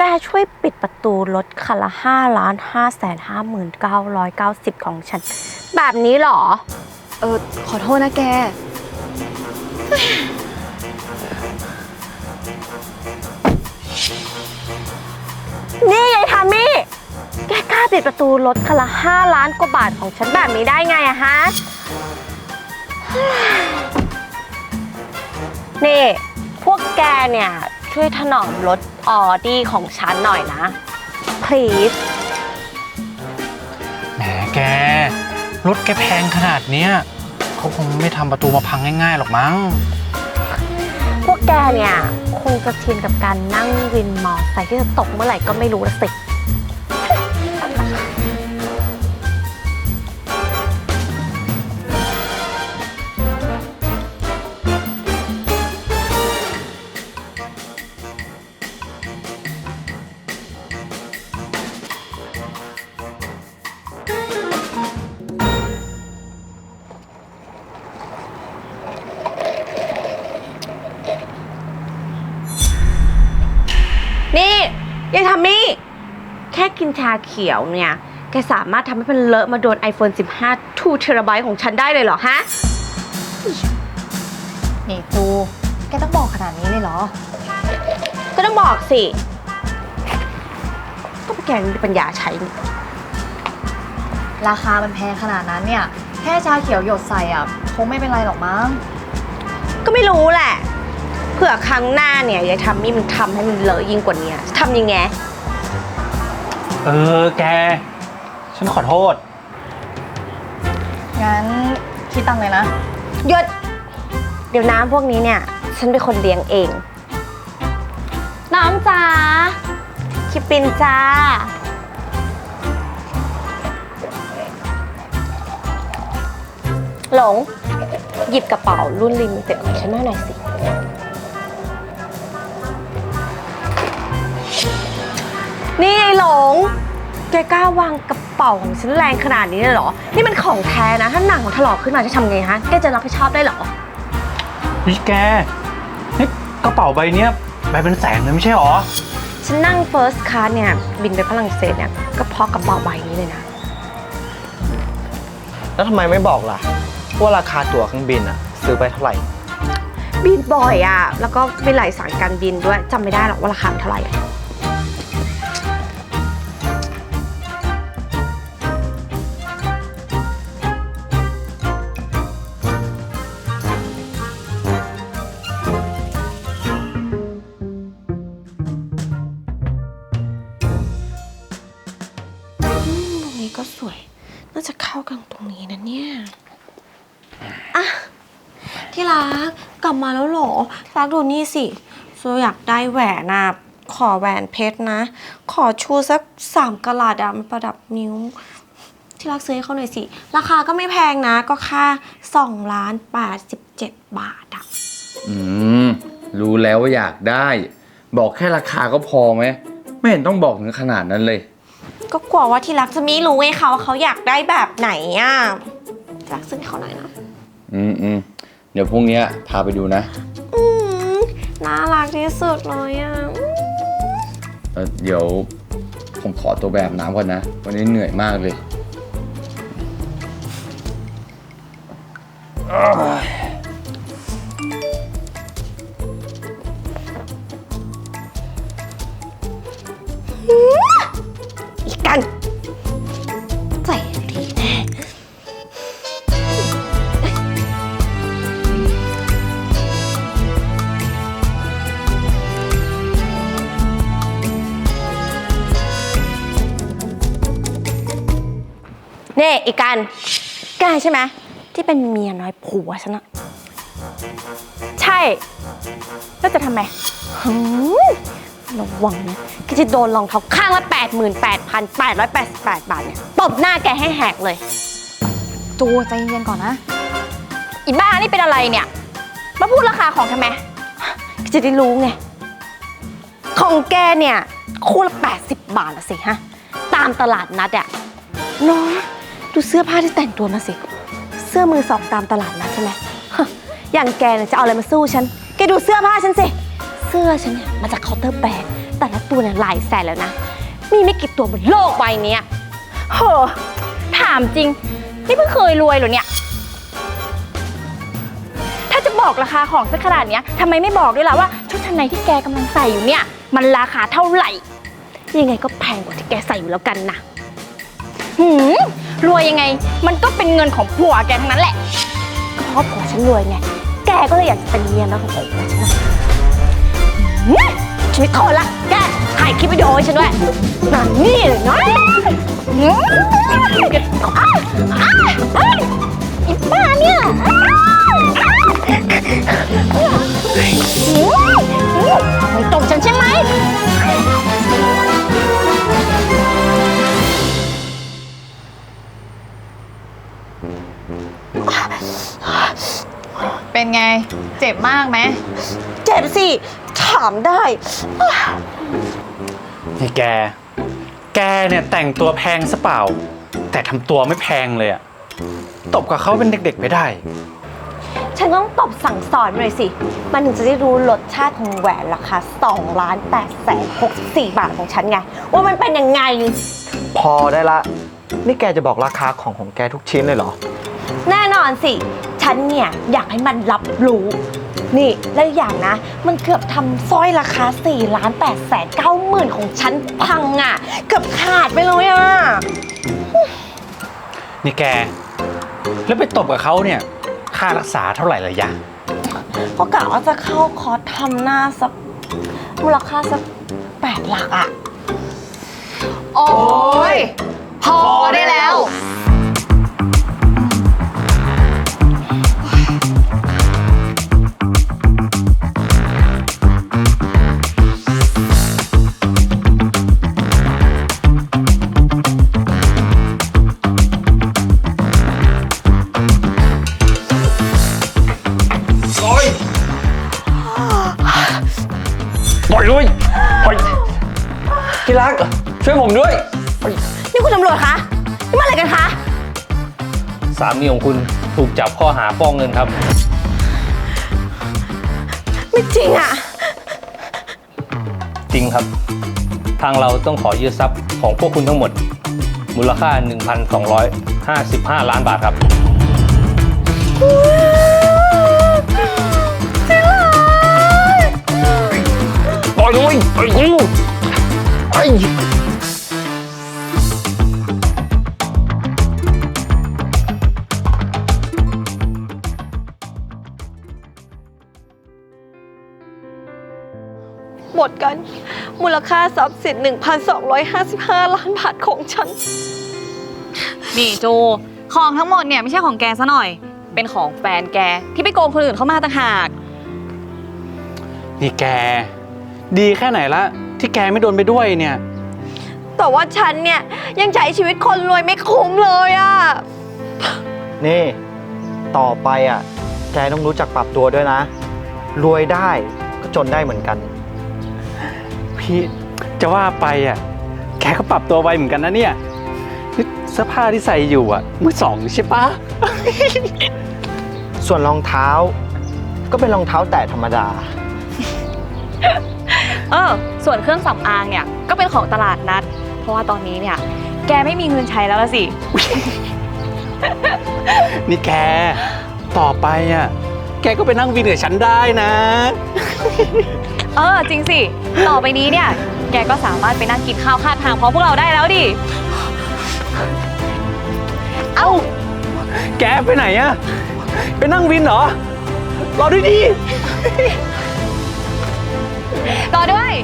แก้มแกช่วยปิดประตูรถคันละ5ล้าน5แสน5หมื่น990 ของฉัน แบบนี้เหรอ เออ ขอโทษนะแก นี่ยายทามี่ แกกล้าปิดประตูรถคันละ5ล้านกว่าบาทของฉันแบบนี้ได้ไงอะฮะ นี่ พวกแกเนี่ย ช่วยถนอมรถออดี้ของฉันหน่อยนะ please แหมแก รถแกแพงขนาดเนี้ยเขาคงไม่ทำประตูมาพังง่ายๆหรอกมั้ง พวกแกเนี่ย คงจะชินกับการนั่งวินมอไซค์ที่จะตกเมื่อไหร่ก็ไม่รู้ละสิ ยายทามี่แค่กินชาเขียวเนี่ย แกสามารถทำให้มันเลอะมาโดน iPhone 15 2 t b ของฉันได้เลยเหรอฮะ นี่จูแกต้องบอกขนาดนี้เลยเหรอ ก็ต้องบอกสิ ก็แกมีปัญญาใช้นี่ราคามันแพงขนาดนั้นเนี่ย แค่ชาเขียวหยดใส่อะ คงไม่เป็นไรหรอกมั้ง ก็ไม่รู้แหละเผื่อครั้งหน้าเนี่ยยายทามี่มันทำให้มันเลอะยิ่งกว่านี้จะทำยังไง เออ แก ฉันขอโทษ งั้นคิดตังค์เลยนะ หยุด เดี๋ยวน้ำพวกนี้เนี่ย ฉันเป็นคนเลี้ยงเอง น้ำจ้าคิปปินจ้า หลง หยิบกระเป๋ารุ่นลิมิเต็ดของฉันมาหน่อยสิ นี่ไอ้หลง แกกล้าวางกระเป๋าของฉันแรงขนาดนี้เลยเหรอ นี่มันของแท้นะ ถ้าหนังมันถลอกขึ้นมาจะทำไงฮะ แกจะรับผิดชอบได้เหรอนี่แกนี่กระเป๋าใบเนี้ยใบเป็นแสนเลยไม่ใช่หรอ ฉันนั่ง first class เนี่ย บินไปฝรั่งเศสเนี่ยก็เพราะกระเป๋าใบนี้เลยนะ แล้วทำไมไม่บอกล่ะ ว่าราคาตั๋วเครื่องบินอะซื้อไปเท่าไหร่ บินบ่อยอะ่ะแล้วก็เป็นหลายสายการบินด้วยจำไม่ได้หรอกว่าราคามันเท่าไหร่ ที่รักกลับมาแล้วเหรอที่รักดูนี่สิโซอยากได้แหวนนะขอแหวนเพชรนะ ขอชูสักสามกะลัดอะมาประดับนิ้ว ที่รักซื้อให้เขาหน่อยสิ ราคาก็ไม่แพงนะ ก็ค่า2ล้าน87บาทอะอืม รู้แล้วว่าอยากได้ บอกแค่ราคาก็พอไหม ไม่เห็นต้องบอกถึงขนาดนั้นเลย ก็กลัวว่าที่รักจะไม่รู้ไงคะว่าเขาอยากได้แบบไหนอะที่รักซื้อให้เขาหน่อยนะ อืมอืม เดี๋ยวพรุ่งเนี้ยพาไปดูนะอืมน่ารักที่สุดเลยอะเอ่อเดี๋ยวผมขอตัวแบบน้ำก่อนนะ วันนี้เหนื่อยมากเลยอีก อีกกันแกใช่ไหมที่เป็นเมียน้อยผัวฉันอะใช่ แล้วจะทำไมหืมระวังนะแกจะโดนรองเท้าข้างละ 88,888 บาทเนี่ยตบหน้าแกให้แหกเลย จูใจเย็นๆก่อนนะ อีบ้านี่เป็นอะไรเนี่ย มาพูดราคาของทำไมแกจะได้รู้ไง ของแกเนี่ย คู่ละ 80 บาทละสิฮะ ตามตลาดนัดอะน้อง ดูเสื้อผ้าที่แต่งตัวมาสิ เสื้อมือสองตามตลาดนัดใช่ไหมฮะอย่างแกเนี่ยจะเอาอะไรมาสู้ฉัน แกดูเสื้อผ้าฉันสิ เสื้อฉันเนี่ยมาจากเคาน์เตอร์แบรนด์แต่ละตัวเนี่ยหลายแสนแล้วนะ มีไม่กี่ตัวบนโลกใบเนี้ยโหถามจริง นี่เพิ่งเคยรวยเหรอเนี่ย ถ้าจะบอกราคาของสักขนาดเนี้ยทำไมไม่บอกด้วยล่ะว่า ชุดชั้นในที่แกกำลังใส่อยู่เนี่ย มันราคาเท่าไหร่ ยังไงก็แพงกว่าที่แกใส่อยู่แล้วกันนะหืม รวยยังไง มันก็เป็นเงินของผัวแกทั้งนั้นแหละเพราะผัวฉันรวยไง แกก็เลยอยากจะเป็นเมียน้อยของผัวฉันนะหืมฉันไม่ทนละ แกถ่ายคลิปวิดีโอให้ฉันด้วยนั่นนี่เลยนะหืมอ้าวอ้าวเฮ้ยอีบ้าเนี่ย จ็บมากไหม เจ็บสิ ถามได้ นี่แก แกเนี่ยแต่งตัวแพงซะเปล่า แต่ทำตัวไม่แพงเลยอะตบกับเขาเป็นเด็กๆไปได้ ฉันต้องตบสั่งสอนหน่อยสิ มันถึงจะได้รู้รสชาติของแหวนราคา2ล้าน8แสน64 บาทของฉันไง ว่ามันเป็นยังไง พอได้ละ นี่แกจะบอกราคาของของแกทุกชิ้นเลยเหรอ แน่นอนสิ ฉันเนี่ย อยากให้มันรับรู้ นี่และอีกอย่างนะ มันเกือบทำสร้อยราคา4ล้าน8แสน9หมื่นของฉันพังอะ เกือบขาดไปเลยอะ นี่แก แล้วไปตบกับเขาเนี่ย ค่ารักษาเท่าไหร่ละยะเพราะกะว่าจะเข้าคอร์สทำหน้าสักมูลค่าสักแปดหลักอะ โอ้ยพอได้แล้ว ปล่อยด้วยปล่อยที่รักช่วยผมด้วยนี่คุณตำรวจคะนี่มาอะไรกันคะสามีของคุณถูกจับข้อหาฟ้องเงินครับ ไม่จริงอะ จริงครับ ทางเราต้องขอยึดทรัพย์ของพวกคุณทั้งหมด มูลค่า 1,255 ล้านบาทครับ อยด้วยปล่อยกูไอ้หมดกัน มูลค่าทรัพย์สิน 1,255 ล้านบาทของฉัน นี่จูของทั้งหมดเนี่ยไม่ใช่ของแกซะหน่อย เป็นของแฟนแกที่ไปโกงคนอื่นเข้ามาต่างหาก นี่แก ดีแค่ไหนละ ที่แกไม่โดนไปด้วยเนี่ย แต่ว่าฉันเนี่ยยังใช้ชีวิตคนรวยไม่คุ้มเลยอะนี่ต่อไปอะ แกต้องรู้จักปรับตัวด้วยนะ รวยได้ก็จนได้เหมือนกัน พี่จะว่าไปอะ แกก็ปรับตัวไวเหมือนกันนะเนี่ยนี่เสื้อผ้าที่ใส่อยู่อะมือสองใช่ปะ ส่วนรองเท้า ก็เป็นรองเท้าแตะธรรมดา เออ ส่วนเครื่องสำอางเนี่ยก็เป็นของตลาดนัด เพราะว่าตอนนี้เนี่ย แกไม่มีเงินใช้แล้วละสิ นี่แก ต่อไปอะ แกก็ไปนั่งวินกับฉันได้นะ เออ จริงสิ ต่อไปนี้เนี่ย แกก็สามารถไปนั่งกินข้าวข้างทางพร้อมพวกเราได้แล้วดิ เอ้า แกไปไหนอะ ไปนั่งวินเหรอ รอด้วยดี ต่อด้วย